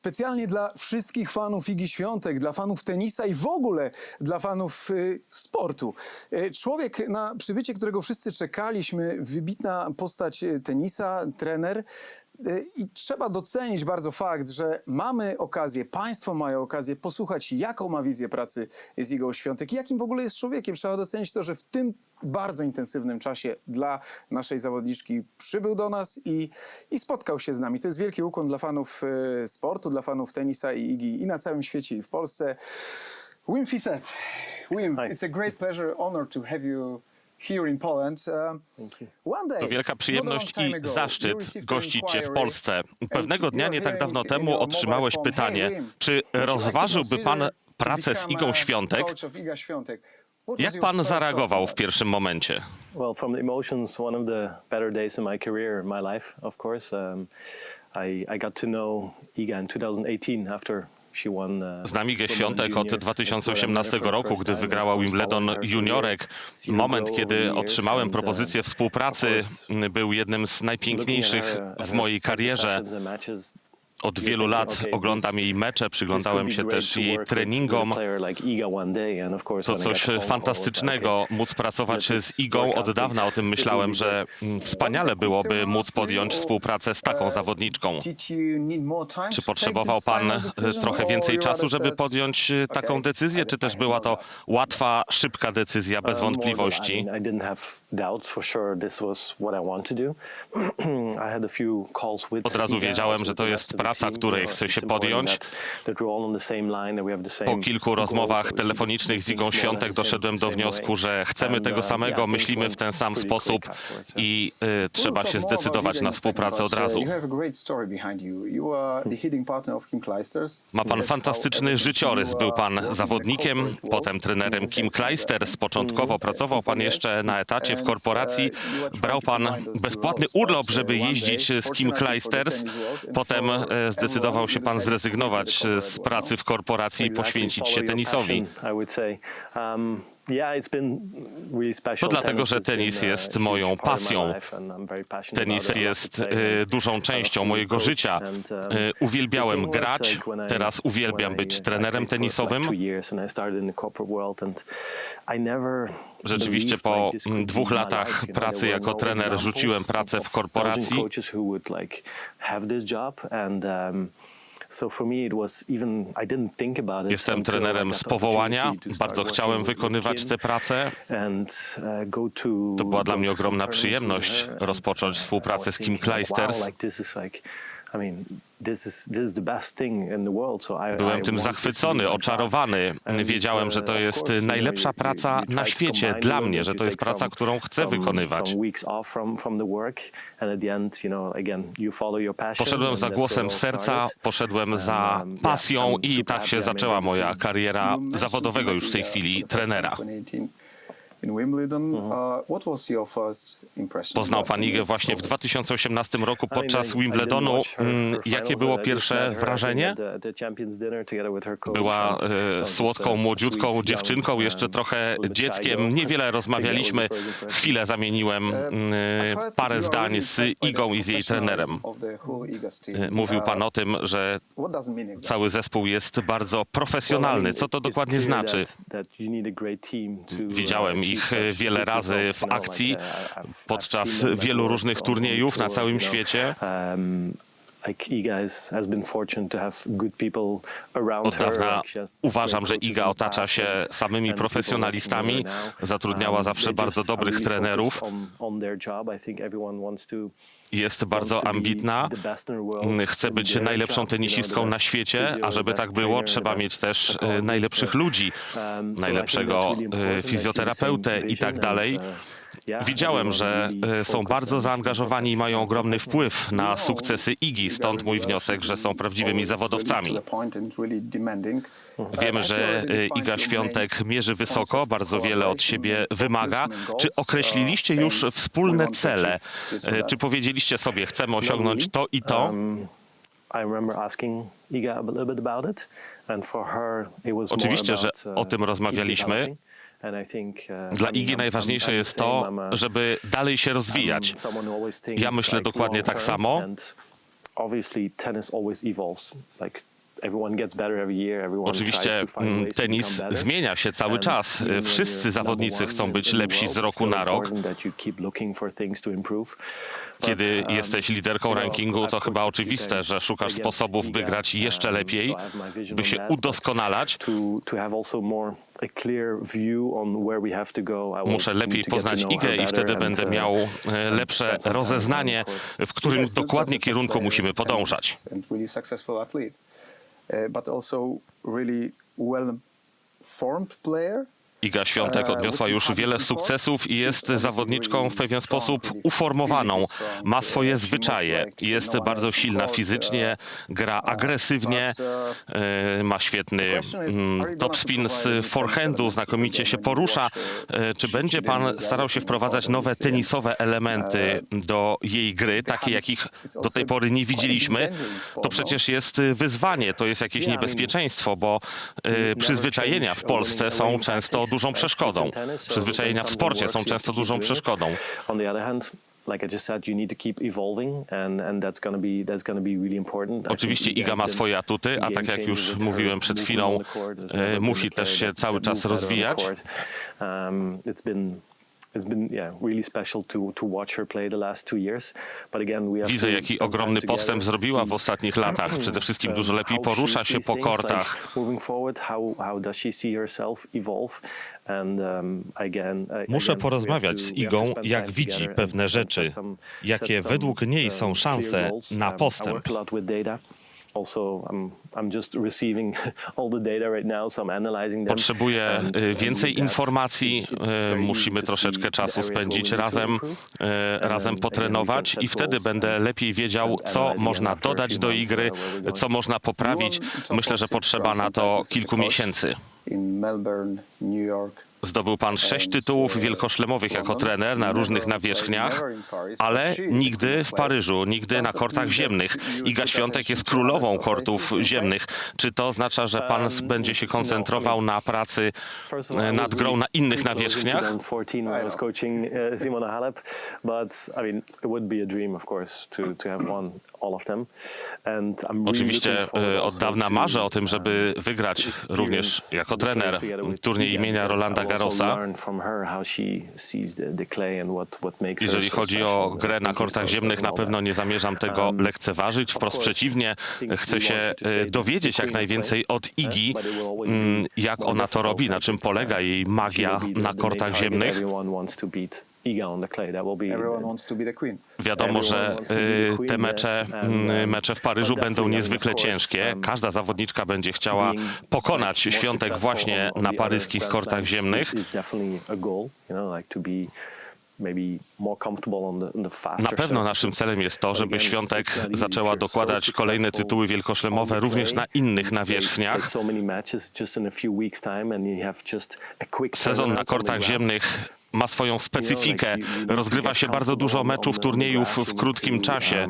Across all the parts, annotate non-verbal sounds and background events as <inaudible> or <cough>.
Specjalnie dla wszystkich fanów Igi Świątek, dla fanów tenisa i w ogóle dla fanów y, sportu. Y, człowiek, na przybycie którego wszyscy czekaliśmy, wybitna postać y, tenisa, trener. Y, I trzeba docenić bardzo fakt, że mamy okazję, państwo mają okazję posłuchać, jaką ma wizję pracy z Igą Świątek i jakim w ogóle jest człowiekiem. Trzeba docenić to, że w tym bardzo intensywnym czasie dla naszej zawodniczki przybył do nas i, i spotkał się z nami. To jest wielki ukłon dla fanów y, sportu, dla fanów tenisa i Igi i na całym świecie i w Polsce. Wim Fisset. Wim, Hi. it's a great pleasure, honor to have you here in Poland. One day, To wielka przyjemność i time ago, you zaszczyt gościć Cię w Polsce. Pewnego and dnia nie tak dawno temu otrzymałeś pytanie, czy rozważyłby Pan pracę z Igą Świątek? Jak Pan zareagował w pierwszym momencie? Well, from the emotions, one of the better days in my career, my life, of course. Um, I, I got to know Iga in 2018 after Igę Wimbledon Świątek od Juniors. That's when I met her 2018 for the roku, gdy wygrała Wimbledon juniorek. Moment, kiedy otrzymałem propozycję współpracy, był jednym z najpiękniejszych w mojej karierze. Od wielu lat oglądam jej mecze, przyglądałem się też jej treningom. To coś fantastycznego, móc pracować z Igą. Od dawna o tym myślałem, że mm, wspaniale byłoby móc podjąć współpracę z taką zawodniczką. Czy potrzebował Pan e, trochę więcej czasu, żeby podjąć e, taką "Okay, decyzję, czy też była to doubt"? łatwa, szybka decyzja bez Uh, wątpliwości? <clears throat> Od razu wiedziałem, że to jest the praca, której it's się podjąć. Po kilku rozmowach telefonicznych z Igą Świątek doszedłem do wniosku, że chcemy tego uh, samego, myślimy w ten sam sposób i e, trzeba się zdecydować na współpracę od razu. Ma pan fantastyczny życiorys. Był pan zawodnikiem, potem trenerem Kim Kleister. Początkowo pracował pan jeszcze na etacie w korporacji. Brał pan bezpłatny urlop, żeby jeździć z Kim Kleisters. Potem zdecydował się pan zrezygnować z pracy w korporacji i poświęcić się tenisowi. To dlatego, że tenis jest moją pasją. Tenis jest e, dużą częścią mojego życia. um, E, Uwielbiałem grać, teraz uwielbiam być trenerem tenisowym. Rzeczywiście po dwóch latach pracy jako no trener rzuciłem pracę w korporacji. Jestem trenerem z powołania. Bardzo chciałem wykonywać tę pracę. uh, to, była dla mnie ogromna przyjemność and, rozpocząć uh, współpracę z Kim Kleisters. Byłem tym zachwycony, oczarowany. Wiedziałem, że to uh, jest najlepsza praca na świecie dla mnie, że to jest praca, którą chcę wykonywać. Poszedłem za głosem all serca, poszedłem za um, pasją i tak się zaczęła moja kariera zawodowego już w tej chwili trenera. Poznał about pan Igę właśnie w 2018 roku podczas Wimbledonu. Mm, Jakie było pierwsze wrażenie? Była e, uh, słodką, młodziutką dziewczynką, jeszcze um, trochę dzieckiem. Niewiele rozmawialiśmy. Chwilę zamieniłem e, parę zdań z Igą i z jej trenerem. E, Mówił pan o tym, że cały zespół jest bardzo profesjonalny. Co to dokładnie znaczy? Widziałem ich e, wiele razy w akcji podczas wielu różnych turniejów na całym świecie. Um, Like Iga is, has been fortunate to have good people around Od her. dawna has uważam, że Iga otacza się samymi profesjonalistami. her now. Zatrudniała Um, zawsze bardzo dobrych trenerów. Jest bardzo ambitna. Mm, Chce być najlepszą tenisistką na świecie, a żeby tak było, trzeba mieć też e, najlepszych uh, ludzi, um, najlepszego e, fizjoterapeutę i tak dalej. Uh, Widziałem, że e, są bardzo zaangażowani i mają ogromny wpływ na sukcesy Igi, stąd mój wniosek, że są prawdziwymi zawodowcami. Wiemy, że e, Iga Świątek mierzy wysoko, bardzo wiele od siebie wymaga. Czy określiliście już wspólne cele? E, Czy powiedzieliście sobie, chcemy osiągnąć to i to? Um, Oczywiście, że uh, o tym keep rozmawialiśmy. Uh, Dla Igi najważniejsze jest to, żeby dalej się rozwijać. Always thinks Ja myślę dokładnie tak samo. Oczywiście mm, tenis zmienia się cały czas. Wszyscy zawodnicy chcą być lepsi z roku na rok. Kiedy um, jesteś liderką rankingu, to chyba oczywiste, że szukasz sposobów, by grać jeszcze um, lepiej, by się udoskonalać. Muszę lepiej poznać her i wtedy będę uh, miał e, lepsze rozeznanie, w którym dokładnie kierunku musimy podążać. Uh, but also really well formed player. Iga Świątek odniosła już wiele sukcesów i jest zawodniczką w pewien sposób uformowaną. Ma swoje zwyczaje, jest bardzo silna fizycznie, gra agresywnie, e, ma świetny mm, topspin z forehandu, znakomicie się porusza. E, Czy będzie pan starał się wprowadzać nowe tenisowe elementy do jej gry, takie jakich do tej pory nie widzieliśmy? To przecież jest wyzwanie, to jest jakieś niebezpieczeństwo, bo e, przyzwyczajenia w Polsce są często dużą przeszkodą. Przyzwyczajenia w sporcie są często dużą przeszkodą. Oczywiście Iga ma swoje atuty, a tak jak już mówiłem przed chwilą, e, musi też się cały czas rozwijać. Court. Um, it's been It's been yeah really special to to watch her play the last two years, but again we have Widzę, to jaki ogromny postęp zrobiła w ostatnich latach. Przede <clears throat> wszystkim dużo lepiej how she porusza się po kortach. moving forward, how how does she see herself evolve? And um, again, I- Muszę porozmawiać z Igą, jak widzi together pewne rzeczy, jakie według niej um, są clear szanse na Um, postęp. Potrzebuję więcej informacji. y, Musimy troszeczkę czasu spędzić razem, y, razem potrenować i wtedy będę lepiej wiedział, co można dodać do igry, co można poprawić. Myślę, że potrzeba na to kilku miesięcy. In Melbourne, New York. Zdobył pan sześć tytułów wielkoszlemowych jako trener na różnych nawierzchniach, ale nigdy w Paryżu, nigdy na kortach ziemnych. Iga Świątek jest królową kortów ziemnych. Czy to oznacza, że pan będzie się koncentrował na pracy e, nad grą na innych nawierzchniach? 2014 when I was coaching Simona Halep, but I mean, it would be a dream, of course, to, to have won all of them. And I'm really Oczywiście e, od dawna marzę o tym, żeby wygrać również jako trener turniej imienia Rolanda Garrosa. Jeżeli chodzi o grę na kortach ziemnych, na pewno nie zamierzam tego Um, lekceważyć. Wprost przeciwnie, chcę się e, dowiedzieć jak najwięcej od eh, Igi, be mm, jak ona to robi, na czym polega uh, jej magia na kortach ziemnych. Wiadomo, że y, te mecze, mm, um, mecze w Paryżu będą niezwykle ciężkie. um, Każda zawodniczka będzie chciała pokonać Świątek właśnie na paryskich kortach ziemnych. Na pewno naszym celem jest to, żeby Świątek zaczęła dokładać kolejne tytuły wielkoszlemowe również na innych nawierzchniach. Sezon na kortach ziemnych ma swoją specyfikę. Rozgrywa się bardzo dużo meczów, turniejów w krótkim czasie.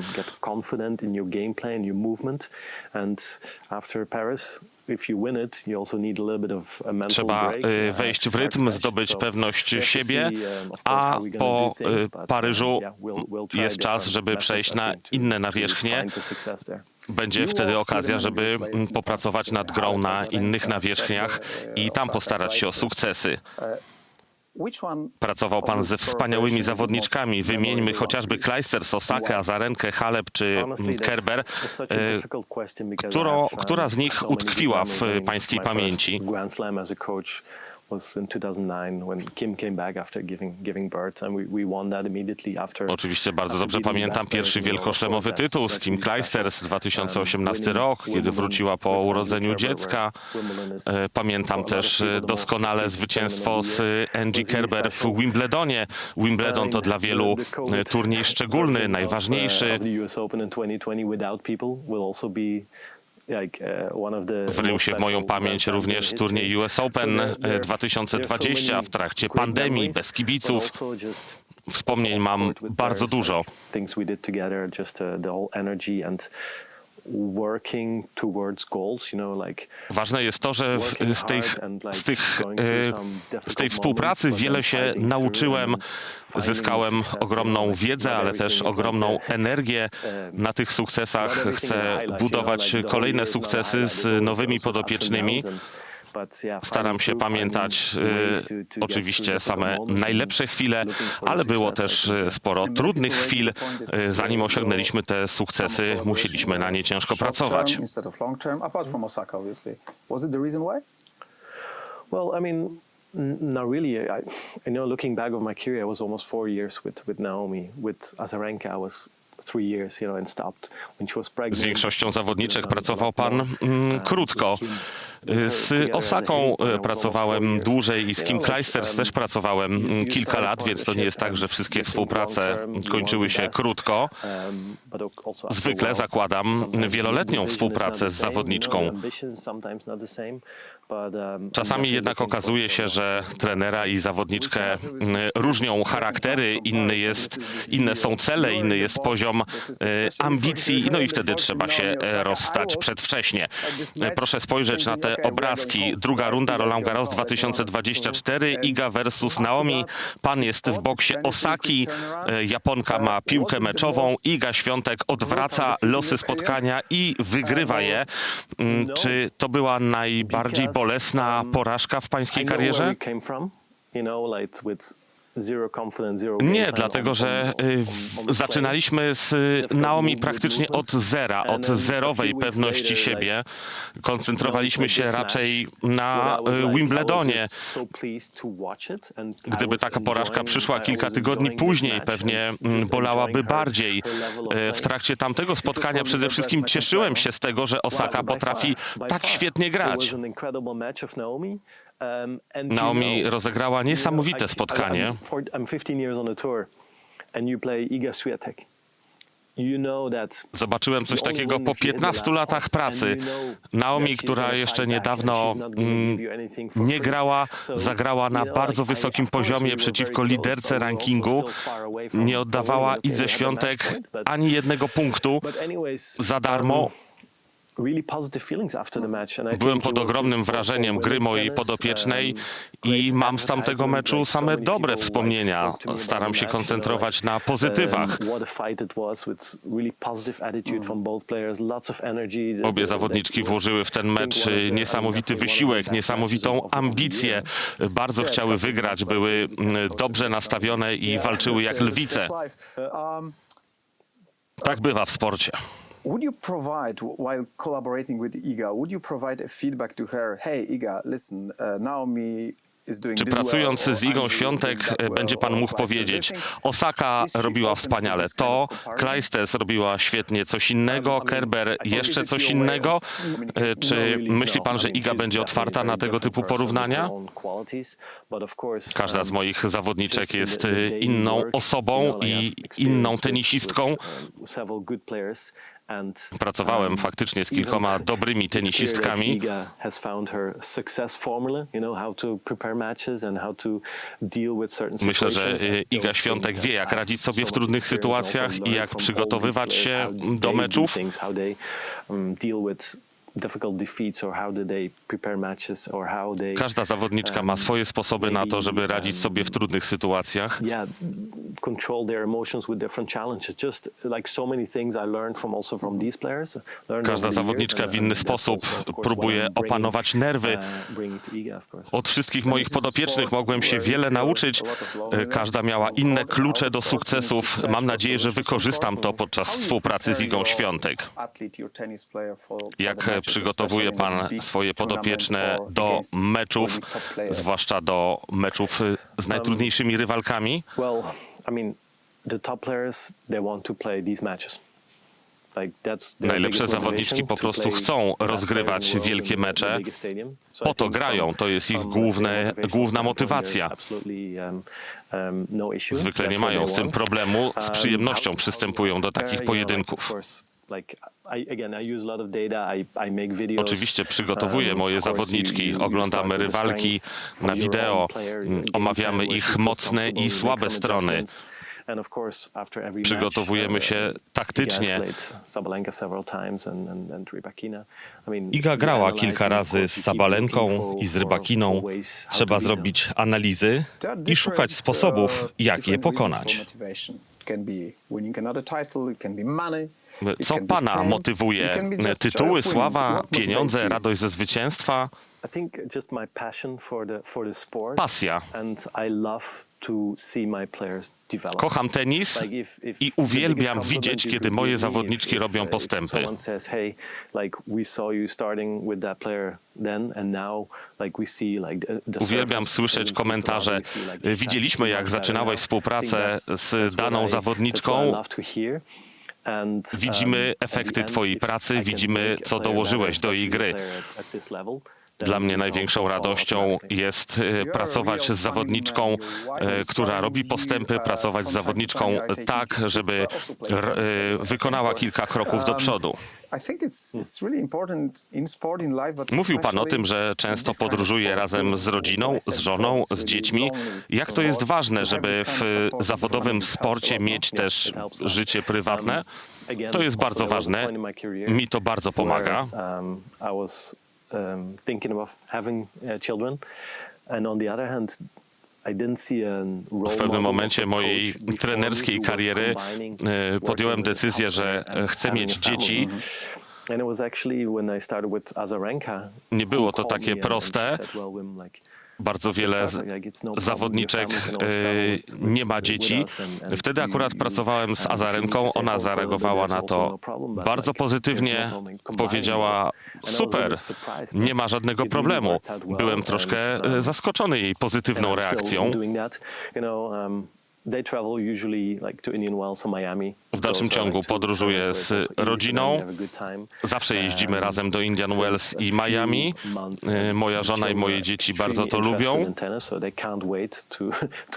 um, Trzeba y, uh, wejść w rytm, zdobyć pewność siebie, um, a po y, um, Paryżu jest czas, żeby przejść na inne nawierzchnie. Będzie wtedy okazja, żeby popracować nad grą na innych nawierzchniach i tam postarać się o sukcesy. Pracował pan ze wspaniałymi zawodniczkami. Wymieńmy chociażby Kleisters, Osakę, Azarenkę, Halep czy Kerber. E, um, która z nich utkwiła w pańskiej pamięci? Grand Slam as a coach was in 2009 when Kim came back after giving giving birth, and we, we won that immediately after. Oczywiście bardzo dobrze pamiętam pierwszy wielkoszlemowy tytuł z Kim special. 2018 Um, rok, kiedy wróciła po urodzeniu dziecka. E, Pamiętam też e, doskonale zwycięstwo z. Angie Kerber w. Wimbledonie. Wimbledon to dla wielu e, turniej szczególny, najważniejszy. Of the US Open in 2020 without people will also be like uh, Wrył się w moją pamięć Grand również turniej. US Open there- e, 2020 there are so w trakcie pandemii, bez kibiców. Wspomnień mam bardzo dużo. Ważne jest to, że w, z tych, z, tych, e, some z tej współpracy wiele się nauczyłem. Zyskałem ogromną wiedzę, ale też ogromną energię. um, Na tych sukcesach chcę budować kolejne sukcesy z nowymi podopiecznymi. Staram się pamiętać through oczywiście same najlepsze chwile, ale było też yeah. sporo trudnych chwil. E, Zanim osiągnęliśmy te sukcesy, musieliśmy na nie ciężko pracować. Naomi. With Azarenka, I was Z większością zawodniczek pracował pan mm, Um, krótko. Kim- Z Osaką e, pracowałem dłużej i z Kim Clijsters też pracowałem mm, kilka lat, więc to nie jest tak, że wszystkie współprace kończyły się krótko. Zwykle zakładam wieloletnią współpracę z zawodniczką. Czasami jednak okazuje się, że trenera i zawodniczkę mm, różnią charaktery, inny jest, inne są cele, inny jest poziom e, ambicji, no i wtedy trzeba się e, rozstać przedwcześnie. E, Proszę spojrzeć na te obrazki. Druga runda Roland Garros 2024, Iga versus Naomi. Pan jest w boksie Osaki, e, Japonka ma piłkę meczową, Iga Świątek odwraca losy spotkania i wygrywa je. Mm, Czy to była najbardziej bolesna porażka w pańskiej karierze? Nie, dlatego że y, zaczynaliśmy z y, Naomi praktycznie od zera, od zerowej pewności siebie. Koncentrowaliśmy się raczej na y, Wimbledonie. Gdyby taka porażka przyszła kilka tygodni później, pewnie mm, bolałaby bardziej. W trakcie tamtego spotkania przede wszystkim cieszyłem się z tego, że Osaka potrafi tak świetnie grać. Naomi rozegrała niesamowite spotkanie. Zobaczyłem coś takiego po 15 latach pracy. Naomi, która jeszcze niedawno mm, nie grała, zagrała na bardzo wysokim poziomie przeciwko liderce rankingu. Nie oddawała Idze Świątek ani jednego punktu za darmo. Byłem pod ogromnym wrażeniem gry mojej podopiecznej i mam z tamtego meczu same dobre wspomnienia. Staram się koncentrować na pozytywach. Obie zawodniczki włożyły w ten mecz niesamowity wysiłek, niesamowitą ambicję. Bardzo chciały wygrać, były mm, dobrze nastawione i walczyły jak lwice. Um, Tak bywa w sporcie. Would you provide, while collaborating with Iga, would you provide a feedback to her? Hey, Iga, listen, uh, Naomi is doing Czy this well, pracując z Igą Świątek that będzie pan mógł powiedzieć, Osaka robiła wspaniale to? Kleistes robiła świetnie coś innego, Kerber jeszcze coś innego. E, Czy myśli pan, że Iga będzie otwarta na tego typu porównania? Każda z moich zawodniczek jest e, inną osobą i inną tenisistką. Pracowałem faktycznie z kilkoma <laughs> dobrymi tenisistkami. Myślę, że e, Iga Świątek wie, jak radzić sobie w trudnych sytuacjach i jak przygotowywać się do meczów. Każda zawodniczka ma swoje sposoby na to, żeby radzić sobie w trudnych sytuacjach. control their emotions with different challenges. Just like so many things I learned from also from these players. learned Każda zawodniczka w and- inny sposób próbuje opanować nerwy. uh. Od wszystkich moich podopiecznych mogłem się wiele nauczyć. E, Każda miała inne klucze do sukcesów. Mam nadzieję, że wykorzystam to podczas współpracy z Igą Świątek. Jak przygotowuje Pan swoje podopieczne do meczów, zwłaszcza do meczów e, z najtrudniejszymi rywalkami? Najlepsze zawodniczki po prostu chcą rozgrywać wielkie mecze. Po to grają, to jest ich główne- główna motywacja. um, um, no. Zwykle nie mają z tym problemu, z Um, przyjemnością przystępują do takich pojedynków. Like, of course, like I, again, I use a lot of data. I, I make videos. Oczywiście przygotowuję Um, moje zawodniczki, you- you- you oglądamy rywalki na wideo, mm, omawiamy ich mocne i słabe strony. adjustments. And of course, after every match, Przygotowujemy uh, się taktycznie. Iga grała kilka razy z Sabalenką i z Rybakiną. Trzeba zrobić analizy i szukać sposobów, jak je pokonać. Co Pana motywuje? Tytuły, sława, pieniądze, radość ze zwycięstwa? Pasja. Kocham tenis i uwielbiam widzieć, kiedy moje zawodniczki robią uh, postępy. Uwielbiam słyszeć komentarze. Widzieliśmy, jak zaczynałeś współpracę z daną zawodniczką. Widzimy um, efekty twojej pracy, widzimy, co dołożyłeś do jej gry. Dla mnie największą radością jest e, pracować z zawodniczką, e, która robi postępy, pracować z zawodniczką tak, żeby e, wykonała kilka kroków do przodu. Mówił pan o tym, że często podróżuje razem z rodziną, z żoną, z dziećmi. Jak to jest ważne, żeby w zawodowym sporcie mieć też życie prywatne? To jest bardzo ważne. Mi to bardzo pomaga. Um, thinking having uh, children, and on the other hand, W pewnym momencie mojej trenerskiej kariery e, podjąłem decyzję, że and chcę mieć dzieci. Nie było to takie proste. Said, "Well, Wim, like, Bardzo wiele z- zawodniczek e, nie ma dzieci. Wtedy akurat pracowałem z Azarenką. Ona zareagowała na to bardzo pozytywnie. Powiedziała: Super, nie ma żadnego problemu. Byłem troszkę e, zaskoczony jej pozytywną reakcją. W dalszym ciągu podróżuję z rodziną. Zawsze jeździmy razem do Indian Wells i Miami. E, Moja żona i moje dzieci bardzo to lubią. <laughs>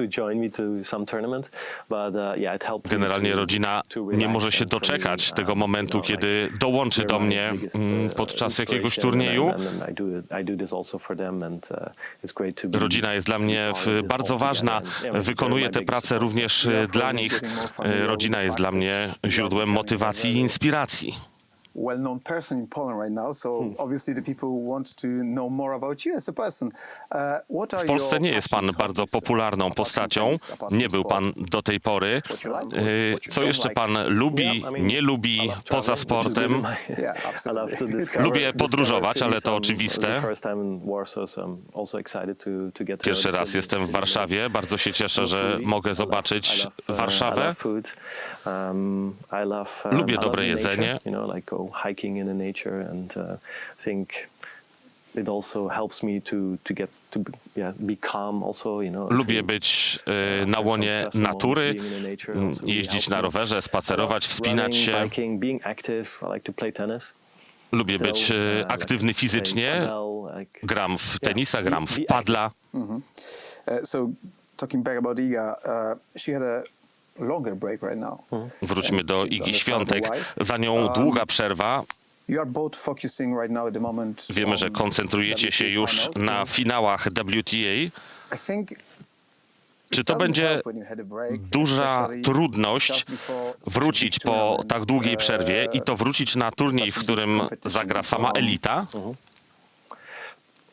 Generalnie rodzina nie może się doczekać tego momentu, kiedy dołączy do mnie mm, podczas jakiegoś turnieju. Rodzina jest dla mnie bardzo ważna. Wykonuję tę również e, dla nich. E, Rodzina jest dla mnie źródłem motywacji i inspiracji. Well-known person in Poland right now, so obviously the people want to know more about you as a person. Uh, what are W Polsce nie jest pan bardzo uh, popularną postacią. Nie był pan do tej pory. You Co jeszcze pan lubi, nie lubi poza sportem? <laughs> Lubię podróżować, ale to oczywiste. Pierwszy raz jestem w Warszawie. Bardzo się cieszę, że mogę zobaczyć Warszawę. Um, Lubię dobre jedzenie. Go hiking in the nature, and uh, I think it also helps me to to get to be, yeah, be calm. Also, you know. Lubię to- być after na łonie natury, moments being in the nature m, also really jeździć na rowerze, spacerować, love wspinać running, się. Biking, being active. I like to play tennis. Lubię być e, uh, aktywny fizycznie. Gram w tenisa, gram w padla. Uh, so talking back about Iga, uh, she had a longer break right now. Wróćmy do Igi Świątek. Za nią długa przerwa. You are both focusing right now at the moment. Wiemy, że on koncentrujecie się już na finałach WTA. I think Czy to będzie duża trudność wrócić po tak długiej przerwie i to wrócić na turniej, w którym zagra sama elita?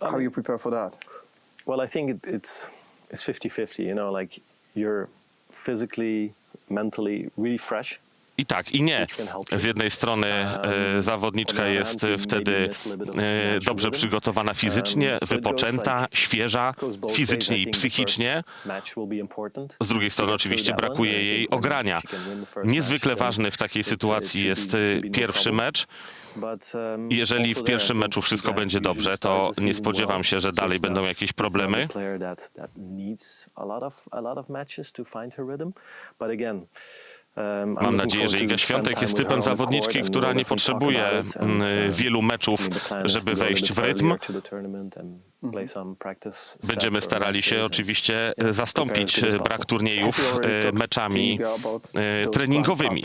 How you prepare for that? Well, I think it, it's it's 50-50, you know, like you're physically, mentally really fresh. I tak, i nie. Z jednej strony e, zawodniczka jest wtedy e, dobrze przygotowana fizycznie, wypoczęta, świeża, fizycznie i psychicznie. Z drugiej strony oczywiście brakuje jej ogrania. Niezwykle ważny w takiej sytuacji jest e, pierwszy mecz. Jeżeli w pierwszym meczu wszystko będzie dobrze, to nie spodziewam się, że dalej będą jakieś problemy. Mam nadzieję, że Iga Świątek jest typem zawodniczki, która nie potrzebuje mm, wielu meczów, żeby wejść w rytm. Będziemy starali się oczywiście zastąpić e, brak turniejów e, meczami e, treningowymi.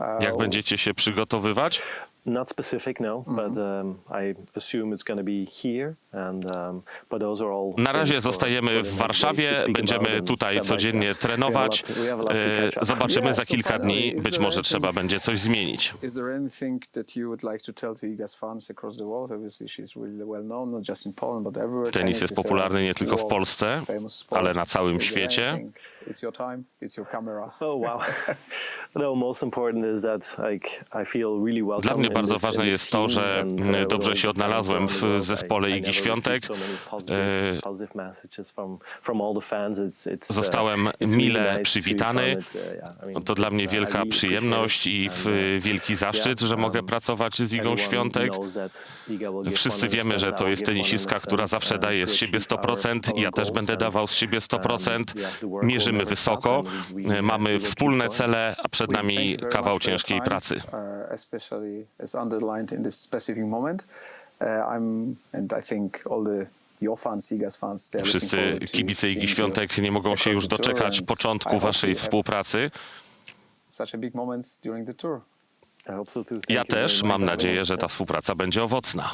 Uh, Jak będziecie się przygotowywać? Not specific, no, but um, I assume it's going to be here. And, um, but those are all Na razie zostajemy w Warszawie, będziemy tutaj codziennie trenować. E. Zobaczymy za kilka dni, być może trzeba będzie coś zmienić. Is there anything that you would like to tell to Iga's fans across the world? Obviously, she's really well known, not just in Poland, but everywhere. Tenis jest popularny nie tylko w Polsce, ale na całym świecie. It's your time, it's your camera. Oh wow! <laughs> <laughs> no, most important is that like I feel really welcome. Dla mnie in bardzo ważne jest to, że mm, uh, dobrze się odnalazłem w zespole Igi Świątek. E, uh, Zostałem mile przywitany. uh, To dla mnie uh, wielka przyjemność i uh, wielki zaszczyt, że mogę um, pracować z Igą Świątek. Wszyscy wiemy, że to jest 100%, tenisistka, I will give która 100%, zawsze daje z siebie achieve our- 100%. Ja też będę dawał z siebie 100%. um, yeah, the work will Mierzymy wysoko. Mamy wspólne cele, a przed nami kawał ciężkiej pracy. As underlined in this specific moment. Uh, I'm, and I think all the your fans, Iga's fans, they're looking Wszyscy kibice Igi Świątek nie mogą się już the tour doczekać początku hope waszej współpracy. Such a big moments during the tour. I hope so too. Thank Ja też mam nadzieję, że ta współpraca będzie owocna.